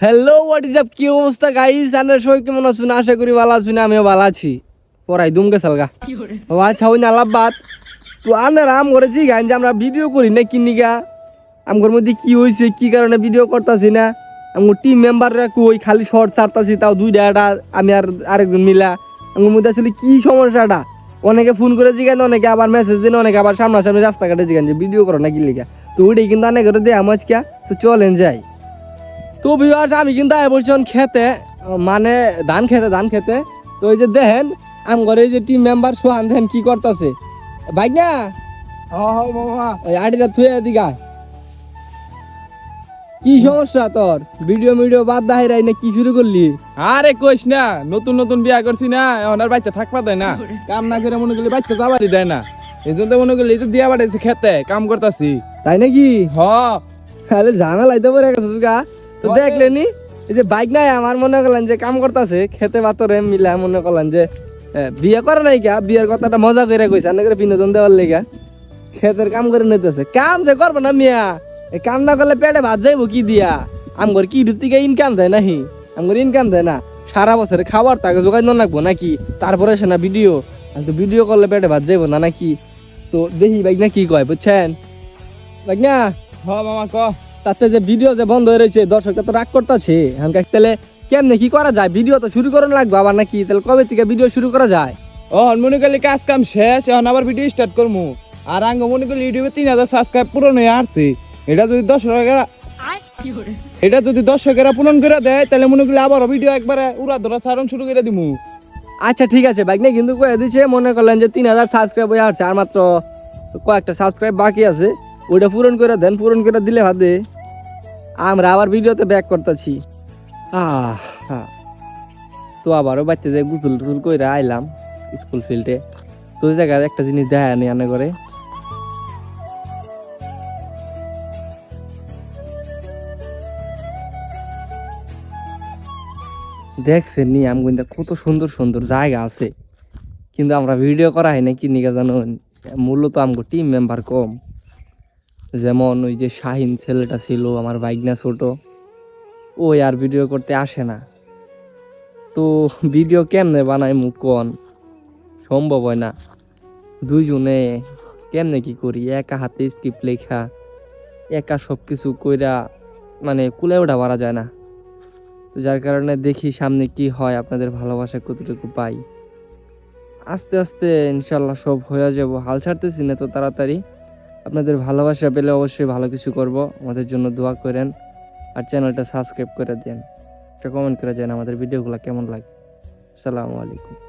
Hello what is up কি অবস্থা guys আনার সবাই কেমন আছেন? আশা করি ভালো আছেন আমিও ভালো আছি। পড়াই দুম গেছাল গা ও আচ্ছা ওই না বাত তো আনার আম করেছি গান যে আমরা ভিডিও করি না কিনি গা আমগোর মধ্যে কি হয়েছে কি কারণে ভিডিও করতেছি না? আমার টিম মেম্বাররা কই খালি শর্ট ছাড়তাছি তাও দুইটা একটা আমি আর আরেকজন মিলা। আমার মধ্যে আসলে কি সমস্যাটা? অনেকে ফোন করে জিগান অনেকে আবার মেসেজ দিন অনেকে আবার সামনাসামনি রাস্তাঘাটে জিগান যে ভিডিও করো না কি লিখা তো ওইটাই কিন্তু অনেক করে দেয় আমার তো চলেন যাই। তো বিভার্স আমি কিন্তু বলছিলাম খেতে মানে ধান খেতে ধান খেতে। তো ওই যে দেখেন আম ঘরে এই যে টিম মেম্বার সোহান দেখেন কি করতেছে। বাইক না? ওই আটিটা থুয়ে দিঘা কি সমস্যা তোর? ভিডিও ভিডিও বাদ দাহাই রাই না কি শুরু করলি? আরে কইস না নতুন নতুন বিয়া করছি না এখন আর বাইতে থাকবা দেয় না। কাম না করে মনে করলে বাইতে যাবারই দেয় না। এই জন্য মনে করলি এই তো দিয়া বাড়াইছি খেতে কাম করতাছি। তাই নাকি? হ। তাহলে ঝামেলাইতে পড়ে গেছিস গা। তো দেখলেনি? এই যে বাইক নাই আমার মনে করলেন যে কাম করতেছে খেতে বাতরে মিলা মনে করলেন যে বিয়ে করে নাই কা? বিয়ের কথাটা মজা করে কইছে করে বিনোদন দেওয়ার লেগা। খেতের কাম করে নিতেছে। কাম যে করব না মিয়া এই কাম না করলে পেটে ভাত যাইবো কি দিয়া? আমগর কি থেকে ইনকাম দেয় নাহি? আমগর ইনকাম দেয় না। সারা বছরে খাবার তাকে জোগাড় না রাখব নাকি? তারপরে সে না ভিডিও তো ভিডিও করলে পেটে ভাত যাইবো না নাকি? তো দেখি বাইক না কি কয় বুঝছেন? বাইক না হ মামা ক। তাতে যে ভিডিও যে বন্ধ হয়ে রয়েছে দর্শকটা তো রাগ করতেছে। হামকা তাহলে কেমনে কি করা যায়? ভিডিও তো শুরু করানো লাগবে আবার নাকি? তাহলে কবে থেকে ভিডিও শুরু করা যায়? ও মনে করলি কাজ কাম শেষ এখন আবার ভিডিও স্টার্ট করমু। আর আঙ্গ মনে করলি ইউটিউবে তিন হাজার সাবস্ক্রাইব পূরণ হয়ে আসছে। এটা যদি দশ টাকা এটা যদি দর্শকেরা পূরণ করে দেয় তাহলে মনে করলি আবার ভিডিও একবারে উড়া ধরা ছাড়ন শুরু করে দিমু। আচ্ছা ঠিক আছে বাইক নিয়ে কিন্তু কয়ে দিচ্ছে মনে করলেন যে তিন হাজার সাবস্ক্রাইব হয়ে আসছে আর মাত্র কয়েকটা সাবস্ক্রাইব বাকি আছে। ওইটা পূরণ করে দেন পূরণ করে দিলে ভাদে আমরা আবার ভিডিওতে ব্যাক করতেছি। তো আবারও বাচ্চা যে গুসল টুসুল করে আইলাম স্কুল ফিল্ডে তো জায়গায় একটা জিনিস দেখা নি আনে করে। দেখছেন নি আমগুন্দা কত সুন্দর সুন্দর জায়গা আছে। কিন্তু আমরা ভিডিও করা হয় না কি নিকা জানো? মূলত আমগো টিম মেম্বার কম। যেমন ওই যে শাহিন ছেলেটা ছিল, আমার বাইক না ছোট, ওই আর ভিডিও করতে আসে না। তো ভিডিও কেমনে বানাই মুখ কন? সম্ভব হয় না। দুইজনে কেমনে কি করি? একা হাতে স্ক্রিপ্ট লেখা, একা সব কিছু কইরা মানে কুলে ওঠা পারা যায় না। তো যার কারণে দেখি সামনে কি হয়, আপনাদের ভালোবাসা কতটুকু পাই। আস্তে আস্তে ইনশাল্লাহ সব হয়ে যাব। হাল ছাড়তেছি না তো তাড়াতাড়ি। আপনাদের ভালোবাসা পেলে অবশ্যই ভালো কিছু করব। আমাদের জন্য দোয়া করেন আর চ্যানেলটা সাবস্ক্রাইব করে দেন। একটা কমেন্ট করে যান আমাদের ভিডিওগুলো কেমন লাগে। আসসালামু আলাইকুম।